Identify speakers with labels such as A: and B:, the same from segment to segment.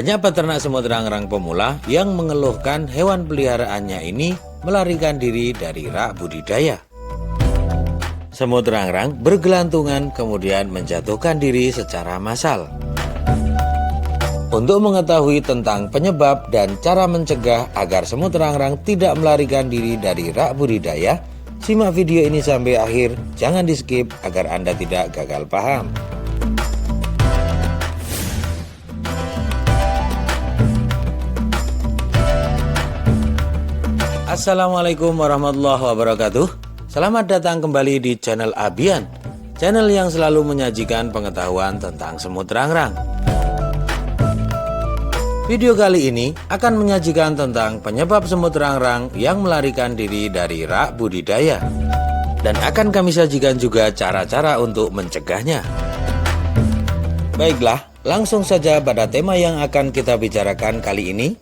A: Banyak peternak semut rangrang pemula yang mengeluhkan hewan peliharaannya ini melarikan diri dari rak budidaya. Semut rangrang bergelantungan kemudian menjatuhkan diri secara massal. Untuk mengetahui tentang penyebab dan cara mencegah agar semut rangrang tidak melarikan diri dari rak budidaya, simak video ini sampai akhir, jangan di skip agar Anda tidak gagal paham. Assalamualaikum warahmatullahi wabarakatuh. Selamat datang kembali di channel Abian Channel yang selalu menyajikan pengetahuan tentang semut rangrang Video kali ini akan menyajikan tentang penyebab semut rangrang yang melarikan diri dari rak budidaya. Dan akan kami sajikan juga cara-cara untuk mencegahnya. Baiklah, langsung saja pada tema yang akan kita bicarakan kali ini.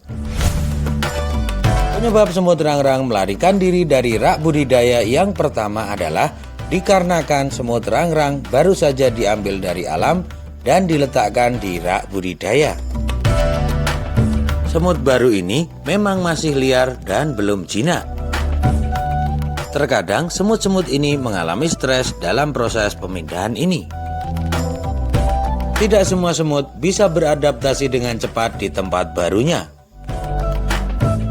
A: Penyebab semut rangrang melarikan diri dari rak budidaya yang pertama adalah dikarenakan semut rangrang baru saja diambil dari alam dan diletakkan di rak budidaya. Semut baru ini memang masih liar dan belum jinak. Terkadang semut-semut ini mengalami stres dalam proses pemindahan ini. Tidak semua semut bisa beradaptasi dengan cepat di tempat barunya.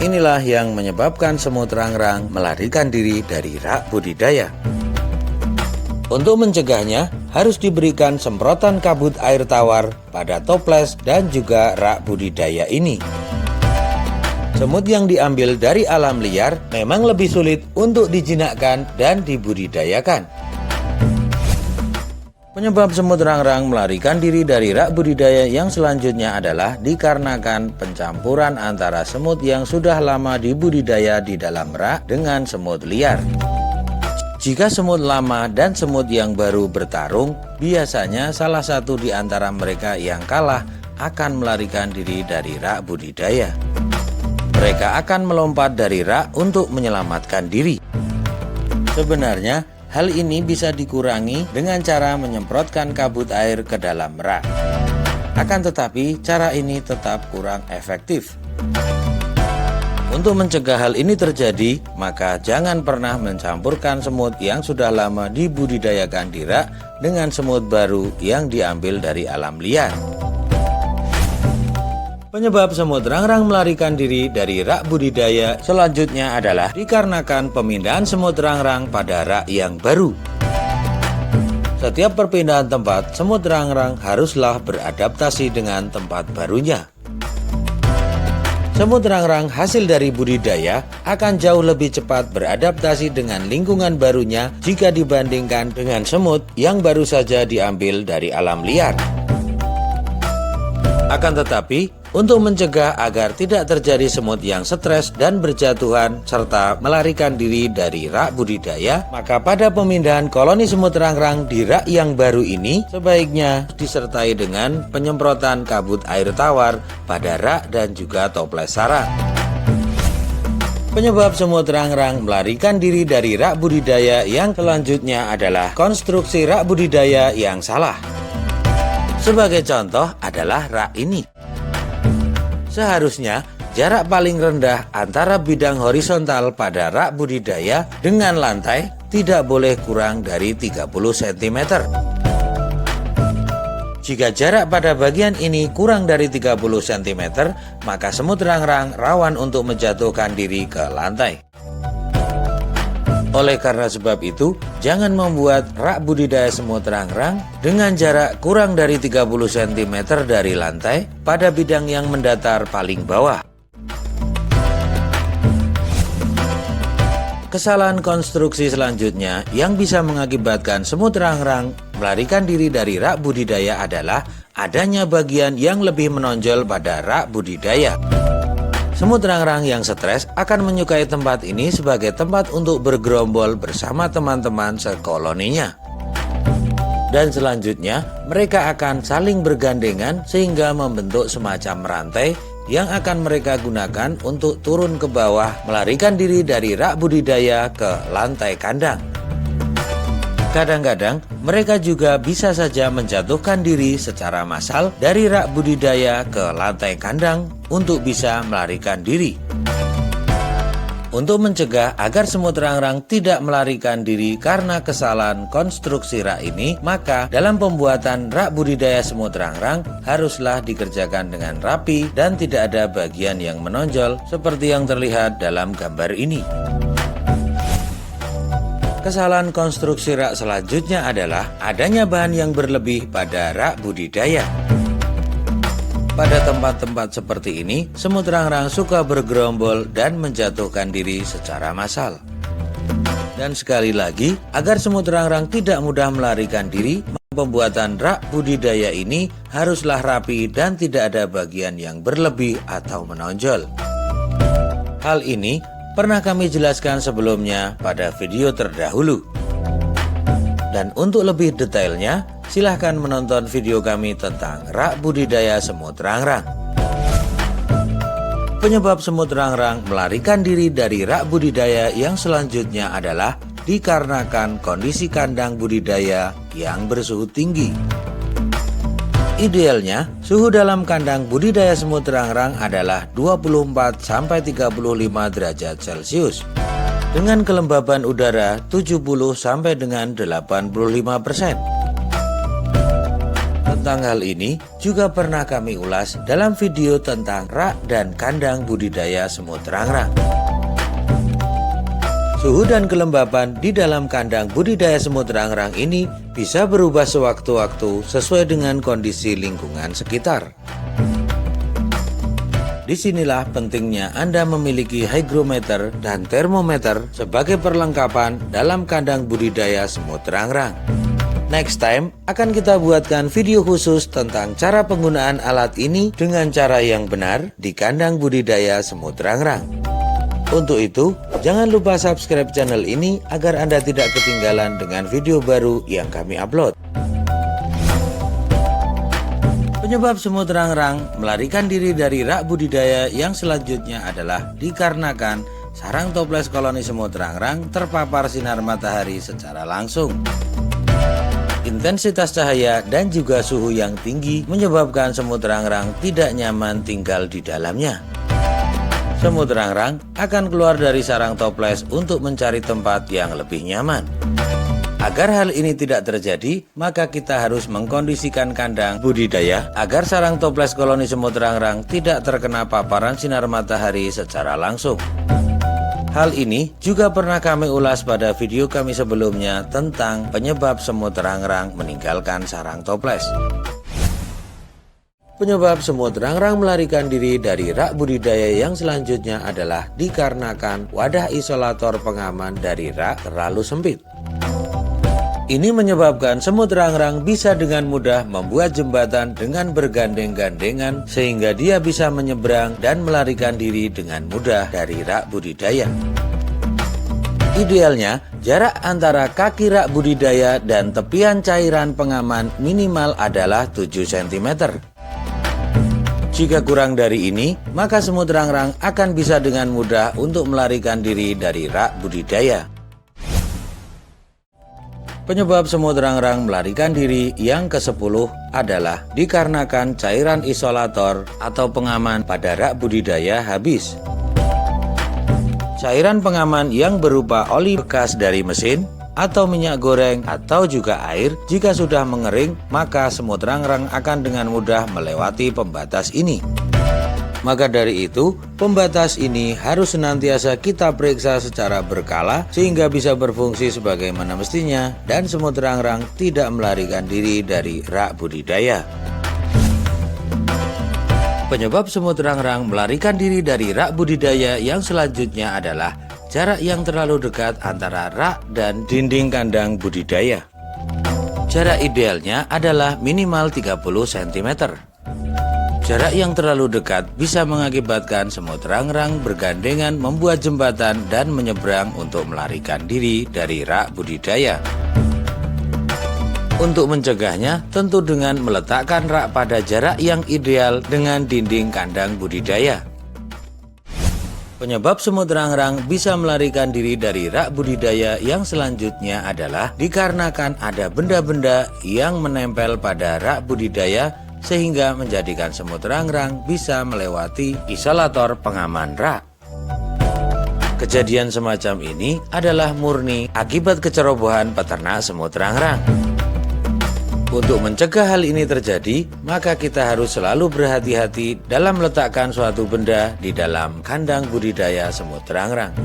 A: Inilah yang menyebabkan semut rangrang melarikan diri dari rak budidaya. Untuk mencegahnya, harus diberikan semprotan kabut air tawar pada toples dan juga rak budidaya ini. Semut yang diambil dari alam liar memang lebih sulit untuk dijinakkan dan dibudidayakan. Penyebab semut rangrang melarikan diri dari rak budidaya yang selanjutnya adalah dikarenakan pencampuran antara semut yang sudah lama dibudidaya di dalam rak dengan semut liar. Jika semut lama dan semut yang baru bertarung, biasanya salah satu di antara mereka yang kalah akan melarikan diri dari rak budidaya. Mereka akan melompat dari rak untuk menyelamatkan diri. Sebenarnya, Hal ini bisa dikurangi dengan cara menyemprotkan kabut air ke dalam rak. Akan tetapi, cara ini tetap kurang efektif. Untuk mencegah hal ini terjadi, maka jangan pernah mencampurkan semut yang sudah lama dibudidayakan di rak dengan semut baru yang diambil dari alam liar. Penyebab semut rangrang melarikan diri dari rak budidaya selanjutnya adalah dikarenakan pemindahan semut rangrang pada rak yang baru. Setiap perpindahan tempat, semut rangrang haruslah beradaptasi dengan tempat barunya. Semut rangrang hasil dari budidaya akan jauh lebih cepat beradaptasi dengan lingkungan barunya jika dibandingkan dengan semut yang baru saja diambil dari alam liar. Akan tetapi, untuk mencegah agar tidak terjadi semut yang stres dan berjatuhan serta melarikan diri dari rak budidaya, maka pada pemindahan koloni semut rangrang di rak yang baru ini sebaiknya disertai dengan penyemprotan kabut air tawar pada rak dan juga toples sarang. Penyebab semut rangrang melarikan diri dari rak budidaya yang selanjutnya adalah konstruksi rak budidaya yang salah. Sebagai contoh adalah rak ini. Seharusnya jarak paling rendah antara bidang horizontal pada rak budidaya dengan lantai tidak boleh kurang dari 30 cm. Jika jarak pada bagian ini kurang dari 30 cm, maka semut rangrang rawan untuk menjatuhkan diri ke lantai. Oleh karena sebab itu, jangan membuat rak budidaya semut rangrang dengan jarak kurang dari 30 cm dari lantai pada bidang yang mendatar paling bawah. Kesalahan konstruksi selanjutnya yang bisa mengakibatkan semut rangrang melarikan diri dari rak budidaya adalah adanya bagian yang lebih menonjol pada rak budidaya. Semut rangrang yang stres akan menyukai tempat ini sebagai tempat untuk bergerombol bersama teman-teman sekoloninya. Dan selanjutnya, mereka akan saling bergandengan sehingga membentuk semacam rantai yang akan mereka gunakan untuk turun ke bawah melarikan diri dari rak budidaya ke lantai kandang. Kadang-kadang mereka juga bisa saja menjatuhkan diri secara massal dari rak budidaya ke lantai kandang untuk bisa melarikan diri. Untuk mencegah agar semut rangrang tidak melarikan diri karena kesalahan konstruksi rak ini, maka dalam pembuatan rak budidaya semut rangrang haruslah dikerjakan dengan rapi dan tidak ada bagian yang menonjol seperti yang terlihat dalam gambar ini. Kesalahan konstruksi rak selanjutnya adalah adanya bahan yang berlebih pada rak budidaya. Pada tempat-tempat seperti ini, semut rangrang suka bergerombol dan menjatuhkan diri secara massal. Dan sekali lagi, agar semut rangrang tidak mudah melarikan diri, pembuatan rak budidaya ini haruslah rapi dan tidak ada bagian yang berlebih atau menonjol. Hal ini pernah kami jelaskan sebelumnya pada video terdahulu. Dan untuk lebih detailnya, silahkan menonton video kami tentang rak budidaya semut rangrang. Penyebab semut rangrang melarikan diri dari rak budidaya yang selanjutnya adalah dikarenakan kondisi kandang budidaya yang bersuhu tinggi. Idealnya, suhu dalam kandang budidaya semut rangrang adalah 24 35 derajat Celcius dengan kelembaban udara 70 sampai dengan 85 persen. Tentang hal ini juga pernah kami ulas dalam video tentang rak dan kandang budidaya semut rangrang. Suhu dan kelembapan di dalam kandang budidaya semut rangrang ini bisa berubah sewaktu-waktu sesuai dengan kondisi lingkungan sekitar. Di sinilah pentingnya Anda memiliki hygrometer dan termometer sebagai perlengkapan dalam kandang budidaya semut rangrang. Next time akan kita buatkan video khusus tentang cara penggunaan alat ini dengan cara yang benar di kandang budidaya semut rangrang. Untuk itu, jangan lupa subscribe channel ini agar Anda tidak ketinggalan dengan video baru yang kami upload. Penyebab semut rangrang melarikan diri dari rak budidaya yang selanjutnya adalah dikarenakan sarang toples koloni semut rangrang terpapar sinar matahari secara langsung. Intensitas cahaya dan juga suhu yang tinggi menyebabkan semut rangrang tidak nyaman tinggal di dalamnya. Semut rangrang akan keluar dari sarang toples untuk mencari tempat yang lebih nyaman. Agar hal ini tidak terjadi, maka kita harus mengkondisikan kandang budidaya agar sarang toples koloni semut rangrang tidak terkena paparan sinar matahari secara langsung. Hal ini juga pernah kami ulas pada video kami sebelumnya tentang penyebab semut rangrang meninggalkan sarang toples. Penyebab semut rangrang melarikan diri dari rak budidaya yang selanjutnya adalah dikarenakan wadah isolator pengaman dari rak terlalu sempit. Ini menyebabkan semut rangrang bisa dengan mudah membuat jembatan dengan bergandeng-gandengan sehingga dia bisa menyeberang dan melarikan diri dengan mudah dari rak budidaya. Idealnya, jarak antara kaki rak budidaya dan tepian cairan pengaman minimal adalah 7 cm. Jika kurang dari ini, maka semut rangrang akan bisa dengan mudah untuk melarikan diri dari rak budidaya. Penyebab semut rangrang melarikan diri yang ke-10 adalah dikarenakan cairan isolator atau pengaman pada rak budidaya habis. Cairan pengaman yang berupa oli bekas dari mesin atau minyak goreng atau juga air jika sudah mengering maka semut rangrang akan dengan mudah melewati pembatas ini maka dari itu, pembatas ini harus senantiasa kita periksa secara berkala sehingga bisa berfungsi sebagaimana mestinya dan semut rangrang tidak melarikan diri dari rak budidaya. Penyebab semut rangrang melarikan diri dari rak budidaya yang selanjutnya adalah Jarak yang terlalu dekat antara rak dan dinding kandang budidaya. Jarak idealnya adalah minimal 30 cm. Jarak yang terlalu dekat bisa mengakibatkan semut rangrang bergandengan membuat jembatan dan menyeberang untuk melarikan diri dari rak budidaya. Untuk mencegahnya, tentu dengan meletakkan rak pada jarak yang ideal dengan dinding kandang budidaya. Penyebab semut rangrang bisa melarikan diri dari rak budidaya yang selanjutnya adalah dikarenakan ada benda-benda yang menempel pada rak budidaya sehingga menjadikan semut rangrang bisa melewati isolator pengaman rak. Kejadian semacam ini adalah murni akibat kecerobohan peternak semut rangrang. Untuk mencegah hal ini terjadi, maka kita harus selalu berhati-hati dalam meletakkan suatu benda di dalam kandang budidaya semut rangrang.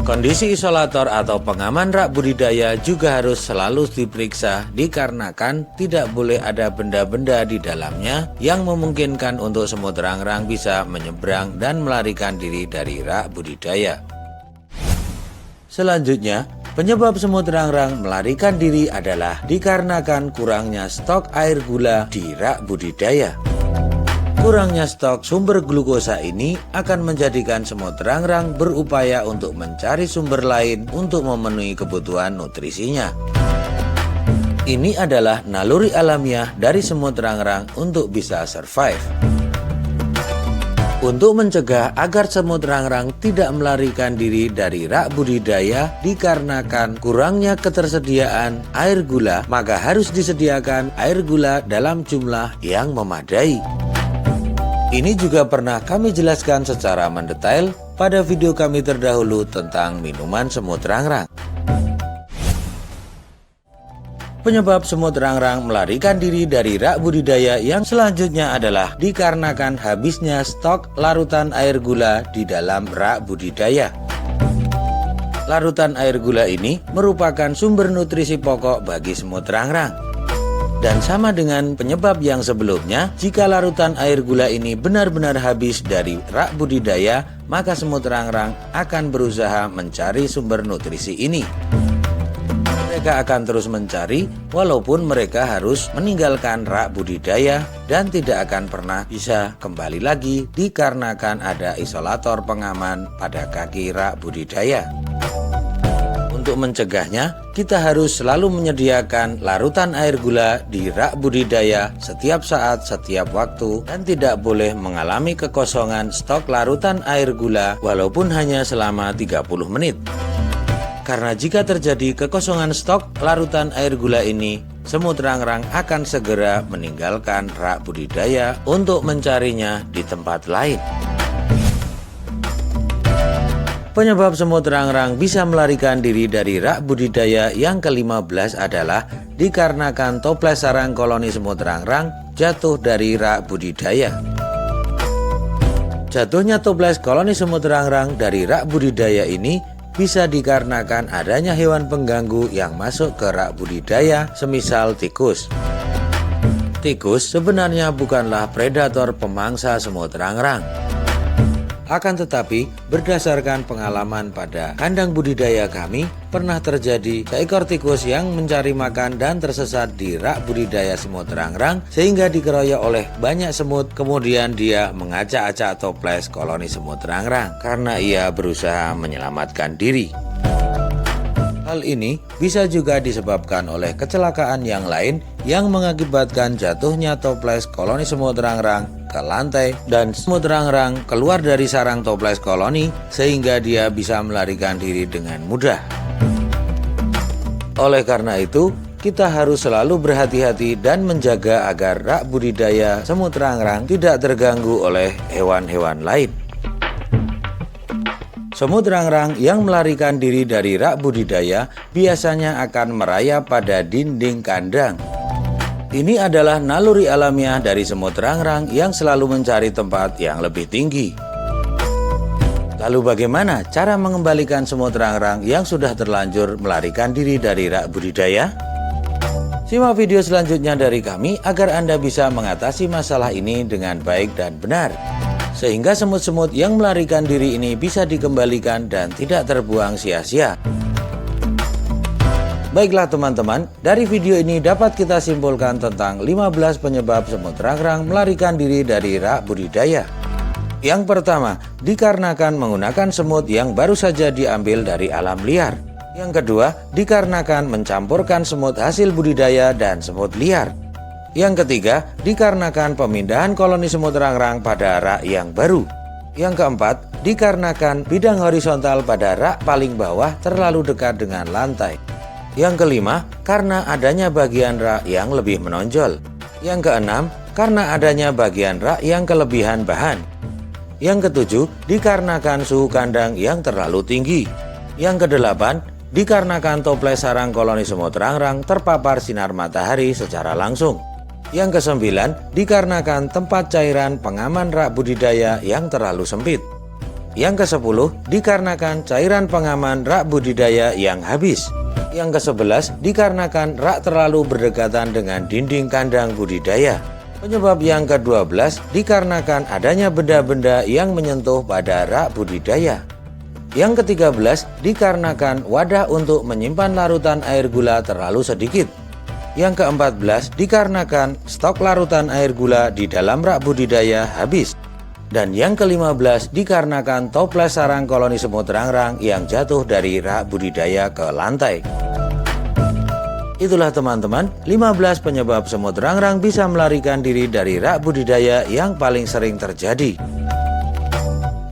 A: Kondisi isolator atau pengaman rak budidaya juga harus selalu diperiksa dikarenakan tidak boleh ada benda-benda di dalamnya yang memungkinkan untuk semut rangrang bisa menyeberang dan melarikan diri dari rak budidaya. Selanjutnya, Penyebab semut rangrang melarikan diri adalah dikarenakan kurangnya stok air gula di rak budidaya. Kurangnya stok sumber glukosa ini akan menjadikan semut rangrang berupaya untuk mencari sumber lain untuk memenuhi kebutuhan nutrisinya. Ini adalah naluri alamiah dari semut rangrang untuk bisa survive. Untuk mencegah agar semut rangrang tidak melarikan diri dari rak budidaya dikarenakan kurangnya ketersediaan air gula, maka harus disediakan air gula dalam jumlah yang memadai. Ini juga pernah kami jelaskan secara mendetail pada video kami terdahulu tentang minuman semut rangrang. Penyebab semut rangrang melarikan diri dari rak budidaya yang selanjutnya adalah dikarenakan habisnya stok larutan air gula di dalam rak budidaya. Larutan air gula ini merupakan sumber nutrisi pokok bagi semut rangrang. Dan sama dengan penyebab yang sebelumnya, jika larutan air gula ini benar-benar habis dari rak budidaya, maka semut rangrang akan berusaha mencari sumber nutrisi ini mereka akan terus mencari walaupun mereka harus meninggalkan rak budidaya dan tidak akan pernah bisa kembali lagi dikarenakan ada isolator pengaman pada kaki rak budidaya. Untuk mencegahnya, kita harus selalu menyediakan larutan air gula di rak budidaya setiap saat, setiap waktu, dan tidak boleh mengalami kekosongan stok larutan air gula walaupun hanya selama 30 menit. Karena jika terjadi kekosongan stok larutan air gula ini, semut rangrang akan segera meninggalkan rak budidaya untuk mencarinya di tempat lain. Penyebab semut rangrang bisa melarikan diri dari rak budidaya yang ke-15 adalah dikarenakan toples sarang koloni semut rangrang jatuh dari rak budidaya. Jatuhnya toples koloni semut rangrang dari rak budidaya ini bisa dikarenakan adanya hewan pengganggu yang masuk ke rak budidaya semisal tikus. Tikus sebenarnya bukanlah predator pemangsa semut rangrang. Akan tetapi, berdasarkan pengalaman pada kandang budidaya kami, pernah terjadi seekor tikus yang mencari makan dan tersesat di rak budidaya semut rangrang sehingga dikeroyok oleh banyak semut kemudian dia mengacak-acak toples koloni semut rangrang karena ia berusaha menyelamatkan diri. Hal ini bisa juga disebabkan oleh kecelakaan yang lain yang mengakibatkan jatuhnya toples koloni semut rangrang ke lantai dan semut rang-rang keluar dari sarang toples koloni sehingga dia bisa melarikan diri dengan mudah. Oleh karena itu, kita harus selalu berhati-hati dan menjaga agar rak budidaya semut rang-rang tidak terganggu oleh hewan-hewan lain. Semut rang-rang yang melarikan diri dari rak budidaya biasanya akan merayap pada dinding kandang. Ini adalah naluri alamiah dari semut rangrang yang selalu mencari tempat yang lebih tinggi. Lalu bagaimana cara mengembalikan semut rangrang yang sudah terlanjur melarikan diri dari rak budidaya? Simak video selanjutnya dari kami agar Anda bisa mengatasi masalah ini dengan baik dan benar. Sehingga semut-semut yang melarikan diri ini bisa dikembalikan dan tidak terbuang sia-sia. Baiklah teman-teman, dari video ini dapat kita simpulkan tentang 15 penyebab semut rangrang melarikan diri dari rak budidaya. Yang pertama, dikarenakan menggunakan semut yang baru saja diambil dari alam liar. Yang kedua, dikarenakan mencampurkan semut hasil budidaya dan semut liar. Yang ketiga, dikarenakan pemindahan koloni semut rangrang pada rak yang baru. Yang keempat, dikarenakan bidang horizontal pada rak paling bawah terlalu dekat dengan lantai. Yang kelima, karena adanya bagian rak yang lebih menonjol. Yang keenam, karena adanya bagian rak yang kelebihan bahan. Yang ketujuh, dikarenakan suhu kandang yang terlalu tinggi. Yang kedelapan, dikarenakan toples sarang koloni semut rangrang terpapar sinar matahari secara langsung. Yang kesembilan, dikarenakan tempat cairan pengaman rak budidaya yang terlalu sempit. Yang kesepuluh, dikarenakan cairan pengaman rak budidaya yang habis. Yang kesebelas, dikarenakan rak terlalu berdekatan dengan dinding kandang budidaya. Penyebab yang ke-12 dikarenakan adanya benda-benda yang menyentuh pada rak budidaya. Yang ke-13 dikarenakan wadah untuk menyimpan larutan air gula terlalu sedikit. Yang ke-14 dikarenakan stok larutan air gula di dalam rak budidaya habis. Dan yang ke-15 dikarenakan toples sarang koloni semut rangrang yang jatuh dari rak budidaya ke lantai. Itulah teman-teman 15 penyebab semut rangrang bisa melarikan diri dari rak budidaya yang paling sering terjadi.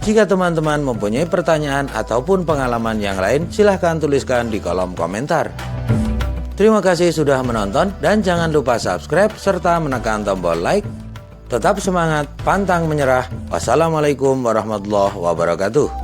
A: Jika teman-teman mempunyai pertanyaan ataupun pengalaman yang lain, silahkan tuliskan di kolom komentar. Terima kasih sudah menonton dan jangan lupa subscribe serta menekan tombol like. Tetap semangat, pantang menyerah. Wassalamualaikum warahmatullahi wabarakatuh.